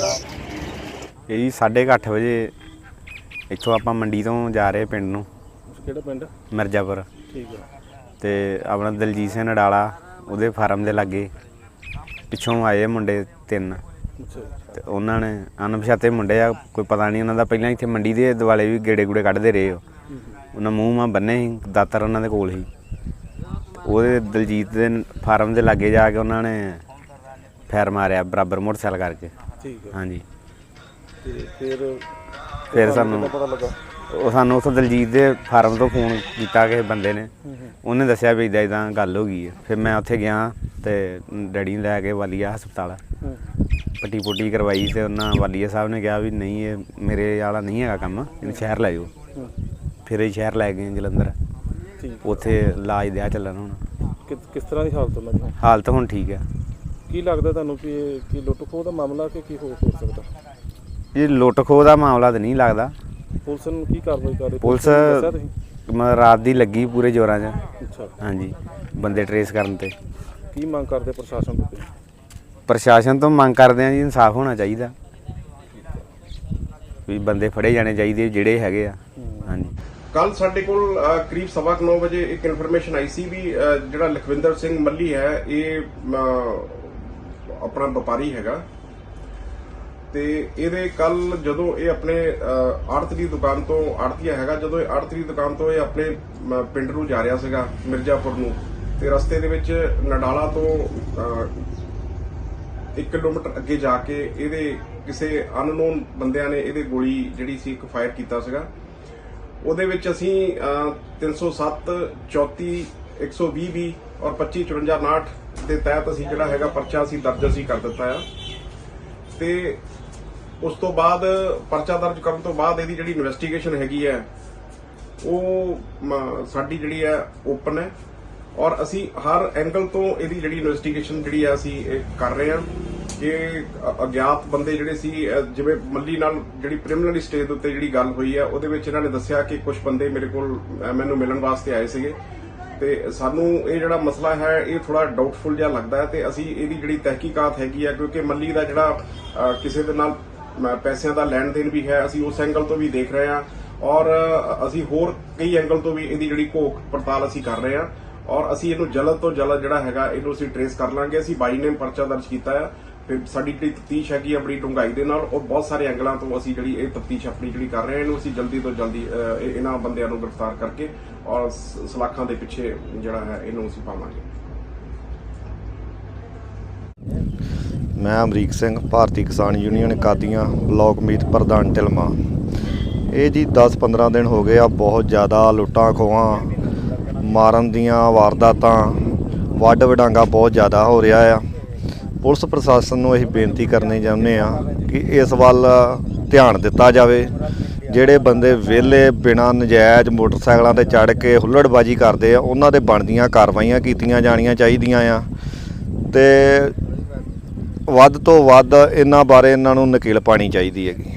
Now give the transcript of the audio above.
ਇਹ ਜੀ 8:30 ਵਜੇ ਇੱਥੋਂ ਆਪਾਂ ਮੰਡੀ ਤੋਂ ਜਾ ਰਹੇ ਪਿੰਡ ਨੂੰ। ਕਿਹੜਾ ਪਿੰਡ? ਮਿਰਜ਼ਾਪੁਰ। ਠੀਕ ਹੈ ਤੇ ਆਪਣਾ ਦਲਜੀਤ ਸਿੰਘ ਨਡਾਲਾ ਉਹਦੇ ਫਾਰਮ ਦੇ ਲਾਗੇ ਪਿੱਛੋਂ ਆਏ ਮੁੰਡੇ ਤਿੰਨ। ਅੱਛਾ ਤੇ ਉਹਨਾਂ ਨੇ ਅਣਪਛਾਤੇ ਮੁੰਡੇ ਆ ਕੋਈ ਪਤਾ ਨਹੀਂ ਉਹਨਾਂ ਦਾ ਪਹਿਲਾਂ ਇੱਥੇ ਮੰਡੀ ਦੇ ਦੁਆਲੇ ਵੀ ਗੇੜੇ ਗੂੜੇ ਕੱਢਦੇ ਰਹੇ ਉਹ। ਉਹਨਾਂ ਮੂੰਹ ਮਾ ਬੰਨੇ ਸੀ ਦਾਤਰ ਉਹਨਾਂ ਦੇ ਕੋਲ ਸੀ। ਉਹਦੇ ਦਲਜੀਤ ਦੇ ਫਾਰਮ ਦੇ ਲਾਗੇ ਜਾ ਕੇ ਉਹਨਾਂ ਨੇ ਫੈਰ ਮਾਰਿਆ ਬਰਾਬਰ ਮੋਟਰਸਾਈਕਲ ਕਰਕੇ। ਠੀਕ ਹੈ। ਹਾਂਜੀ। ਤੇ ਫਿਰ ਫਿਰ ਸਾਨੂੰ ਪਤਾ ਲੱਗਾ? ਉਹ ਸਾਨੂੰ ਉੱਥੋਂ ਦਲਜੀਤ ਦੇ ਫਾਰਮ ਤੋਂ ਫੋਨ ਕੀਤਾ ਕਿਸੇ ਬੰਦੇ ਨੇ। ਉਹਨੇ ਦੱਸਿਆ ਵੀ ਇਦਾਂ ਇਦਾਂ ਗੱਲ ਹੋ ਗਈ ਹੈ। ਫਿਰ ਮੈਂ ਉੱਥੇ ਗਿਆ ਤੇ ਡੈਡੀ ਨੂੰ ਲੈ ਕੇ ਵਾਲੀਆ ਹਸਪਤਾਲ। ਪੱਟੀ ਪੁੱਟੀ ਕਰਵਾਈ ਤੇ ਉਹਨਾਂ ਵਾਲੀਆ ਸਾਹਿਬ ਨੇ ਕਿਹਾ ਵੀ ਨਹੀਂ ਇਹ ਮੇਰੇ ਵਾਲਾ ਨਹੀਂ ਹੈਗਾ ਕੰਮ ਇਹਨੂੰ ਸ਼ਹਿਰ ਲੈ ਜਾਓ। ਫਿਰ ਇਹ ਸ਼ਹਿਰ ਲੈ ਗਏ ਜਲੰਧਰ। ਉੱਥੇ ਇਲਾਜ ਦਿਆ ਚੱਲਣ ਹੁਣ। ਕਿਸ ਤਰ੍ਹਾਂ ਦੀ ਹਾਲਤ ਦੀ ਹਾਲਤ ਹੁਣ ਠੀਕ ਹੈ। ਕੀ ਲੱਗਦਾ ਤੁਹਾਨੂੰ ਕਿ ਇਹ ਕੀ ਲੁੱਟ ਖੋਹ ਦਾ ਮਾਮਲਾ ਕਿ ਕੀ ਹੋ ਹੋ ਸਕਦਾ? ਇਹ ਲੁੱਟ ਖੋਹ ਦਾ ਮਾਮਲਾ ਤਾਂ ਨਹੀਂ ਲੱਗਦਾ। ਪੁਲਿਸ ਨੂੰ ਕੀ ਕਾਰਵਾਈ ਕਰ ਰਹੀ? ਪੁਲਿਸ ਨੂੰ ਦੱਸਿਆ ਤੁਸੀਂ? ਮ- ਰਾਤ ਦੀ ਲੱਗੀ ਪੂਰੇ ਜ਼ੋਰਾਂ 'ਚ। ਅੱਛਾ। ਹਾਂਜੀ ਬੰਦੇ ਟਰੇਸ ਕਰਨ ਤੇ। ਕੀ ਮੰਗ ਕਰਦੇ ਪ੍ਰਸ਼ਾਸਨ ਤੋਂ ਤੁਸੀਂ? ਪ੍ਰਸ਼ਾਸਨ ਤੋਂ ਮੰਗ ਕਰਦੇ ਆ ਜੀ ਇਨਸਾਫ ਹੋਣਾ ਚਾਹੀਦਾ। ਵੀ ਬੰਦੇ ਫੜੇ ਜਾਣੇ ਚਾਹੀਦੇ ਜਿਹੜੇ ਹੈਗੇ ਆ। ਹਾਂਜੀ। ਕੱਲ ਸਾਡੇ ਕੋਲ ਅ, ਕਰੀਬ ਸਵਾ ਕੁ ਨੌ ਵਜੇ ਇੱਕ ਇਨਫੋਰਮੇਸ਼ਨ ਆਈ ਸੀ ਵੀ ਅ, ਜਿਹੜਾ ਲਖਵਿੰਦਰ ਸਿੰਘ ਮੱਲੀ ਹੈ ਇਹ ਅ, ਆਪਣਾ ਵਪਾਰੀ ਹੈਗਾ। ਤੇ ਇਹਦੇ ਕੱਲ ਜਦੋਂ ਇਹ ਆਪਣੇ ਆੜਤ ਦੀ ਦੁਕਾਨ ਤੋਂ ਆੜਤੀਆ ਹੈਗਾ ਜਦੋਂ ਇਹ ਆੜਤ ਦੀ ਦੁਕਾਨ ਤੋਂ ਇਹ ਆਪਣੇ ਪਿੰਡ ਨੂੰ ਜਾ ਰਿਹਾ ਸੀਗਾ ਮਿਰਜ਼ਾਪੁਰ ਨੂੰ ਤੇ ਰਸਤੇ ਦੇ ਵਿੱਚ ਨਡਾਲਾ ਤੋਂ ਅ, 1 ਕਿਲੋਮੀਟਰ ਅੱਗੇ ਜਾ ਕੇ ਇਹਦੇ ਕਿਸੇ ਅਨਨੋਨ ਬੰਦਿਆਂ ਨੇ ਇਹਦੇ ਗੋਲੀ ਜਿਹੜੀ ਸੀ ਇੱਕ ਫਾਇਰ ਕੀਤਾ ਸੀਗਾ। ਉਹਦੇ ਵਿੱਚ ਅਸੀਂ ਅਹ, 307 34 120 ਵੀ ਔਰ 25 54 59 ਦੇ ਤਹਿਤ ਅਸੀਂ ਜਿਹੜਾ ਹੈਗਾ ਪਰਚਾ ਅਸੀਂ ਦਰਜ ਅਸੀਂ ਕਰ ਦਿੱਤਾ ਆ। ਤੇ ਉਸ ਤੋਂ ਬਾਅਦ ਪਰਚਾ ਦਰਜ ਕਰਨ ਤੋਂ ਬਾਅਦ ਇਹਦੀ ਜਿਹੜੀ ਇਨਵੈਸਟੀਗੇਸ਼ਨ ਹੈਗੀ ਹੈ, ਉਹ ਸਾਡੀ ਜਿਹੜੀ ਹੈ ਓਪਨ ਹੈ। ਔਰ ਅਸੀਂ ਹਰ ਐਂਗਲ ਤੋਂ ਇਹਦੀ ਜਿਹੜੀ ਇਨਵੈਸਟੀਗੇਸ਼ਨ ਜਿਹੜੀ ਹੈ ਅਸੀਂ ਇਹ ਕਰ ਰਹੇ ਹਾਂ। ਕਿ ਅਗਿਆਤ ਬੰਦੇ ਜਿਹੜੇ ਸੀ ਜਿਵੇਂ ਮੱਲੀ ਨਾਲ ਜਿਹੜੀ ਪ੍ਰੀਲਿਮਿਨਰੀ ਸਟੇਜ ਦੇ ਉੱਤੇ ਜਿਹੜੀ ਗੱਲ ਹੋਈ ਹੈ, ਉਹਦੇ ਵਿੱਚ ਇਹਨਾਂ ਨੇ ਦੱਸਿਆ ਕਿ ਕੁਝ ਬੰਦੇ ਮੇਰੇ ਕੋਲ ਮੈਨੂੰ ਮਿਲਣ ਵਾਸਤੇ ਆਏ ਸੀਗੇ। ਤੇ ਸਾਨੂੰ ਇਹ ਜਿਹੜਾ ਮਸਲਾ ਹੈ, ਇਹ ਥੋੜਾ ਡਾਊਟਫੁਲ ਜਿਹਾ ਲੱਗਦਾ ਹੈ ਤੇ ਅਸੀਂ ਇਹਦੀ ਜਿਹੜੀ ਤਹਿਕੀਕਾਤ ਹੈਗੀ ਆ, ਕਿਉਂਕਿ ਮੱਲੀ ਦਾ ਜਿਹੜਾ ਕਿਸੇ ਦੇ ਨਾਲ ਪੈਸਿਆਂ ਦਾ ਲੈਣ ਦੇਣ ਵੀ ਹੈ, ਅਸੀਂ ਉਸ ਐਂਗਲ ਤੋਂ ਵੀ ਦੇਖ ਰਹੇ ਹਾਂ ਔਰ ਅਸੀਂ ਹੋਰ ਕਈ ਐਂਗਲ ਤੋਂ ਵੀ ਇਹਦੀ ਜਿਹੜੀ ਘੋਖ ਪੜਤਾਲ ਅਸੀਂ ਕਰ ਰਹੇ ਹਾਂ ਔਰ ਅਸੀਂ ਇਹਨੂੰ ਜਲਦ ਤੋਂ ਜਲਦ ਜਿਹੜਾ ਹੈਗਾ, ਇਹਨੂੰ ਅਸੀਂ ਟਰੇਸ ਕਰ ਲਾਂਗੇ। ਅਸੀਂ ਬਾਈ ਨੇਮ ਪਰਚਾ ਦਰਜ ਕੀਤਾ ਹੈ ਫਿਰ ਸਾਡੀ ਜਿਹੜੀ ਤਫਤੀਸ਼ ਹੈਗੀ ਆ ਬੜੀ ਡੂੰਘਾਈ ਦੇ ਨਾਲ ਔਰ ਬਹੁਤ ਸਾਰੇ ਐਂਗਲਾਂ ਤੋਂ ਅਸੀਂ ਜਿਹੜੀ ਇਹ ਤਫਤੀਸ਼ ਆਪਣੀ ਜਿਹੜੀ ਕਰ ਰਹੇ ਹਾਂ, ਇਹਨੂੰ ਅਸੀਂ ਜਲਦੀ ਤੋਂ ਜਲਦੀ ਇਹਨਾਂ ਬੰਦਿਆਂ ਨੂੰ ਗ੍ਰਿਫਤਾਰ ਕਰਕੇ ਔਰ ਸਲਾਖਾਂ ਦੇ ਪਿੱਛੇ ਜਿਹੜਾ ਹੈ, ਇਹਨੂੰ ਅਸੀਂ ਪਾਵਾਂਗੇ। ਮੈਂ ਅਮਰੀਕ ਸਿੰਘ, ਭਾਰਤੀ ਕਿਸਾਨ ਯੂਨੀਅਨ ਕਾਦੀਆਂ ਬਲਾਕ ਮੀਤ ਪ੍ਰਧਾਨ ਟਿਲਮਾ ਇਹ ਜੀ 10-15 ਦਿਨ ਹੋ ਗਏ ਆ, ਬਹੁਤ ਜ਼ਿਆਦਾ ਲੁੱਟਾਂ ਖੋਹਾਂ, ਮਾਰਨ ਦੀਆਂ ਵਾਰਦਾਤਾਂ ਵੱਡ ਵਡਾਂਗਾ ਬਹੁਤ ਜ਼ਿਆਦਾ ਹੋ ਰਿਹਾ ਆ। ਪੁਲਿਸ ਪ੍ਰਸ਼ਾਸਨ ਨੂੰ ਅਸੀਂ ਬੇਨਤੀ ਕਰਨੀ ਚਾਹੁੰਦੇ ਆ ਕਿ ਇਸ ਵੱਲ ਧਿਆਨ ਦਿੱਤਾ ਜਾਵੇ। ਜਿਹੜੇ ਬੰਦੇ ਵਿਹਲੇ ਬਿਨਾਂ ਨਜਾਇਜ਼ ਮੋਟਰਸਾਈਕਲਾਂ ਤੇ ਚੜ੍ਹ ਕੇ ਹੁੱਲੜਬਾਜੀ ਕਰਦੇ ਆ, ਉਹਨਾਂ ਦੇ ਬਣਦੀਆਂ ਕਾਰਵਾਈਆਂ ਕੀਤੀਆਂ ਜਾਣੀਆਂ ਚਾਹੀਦੀਆਂ ਆ। ਤੇ ਵੱਧ ਤੋਂ ਵੱਧ ਇਹਨਾਂ ਬਾਰੇ ਇਹਨਾਂ ਨੂੰ ਨਕੀਲ ਪਾਣੀ ਚਾਹੀਦੀ ਹੈਗੀ।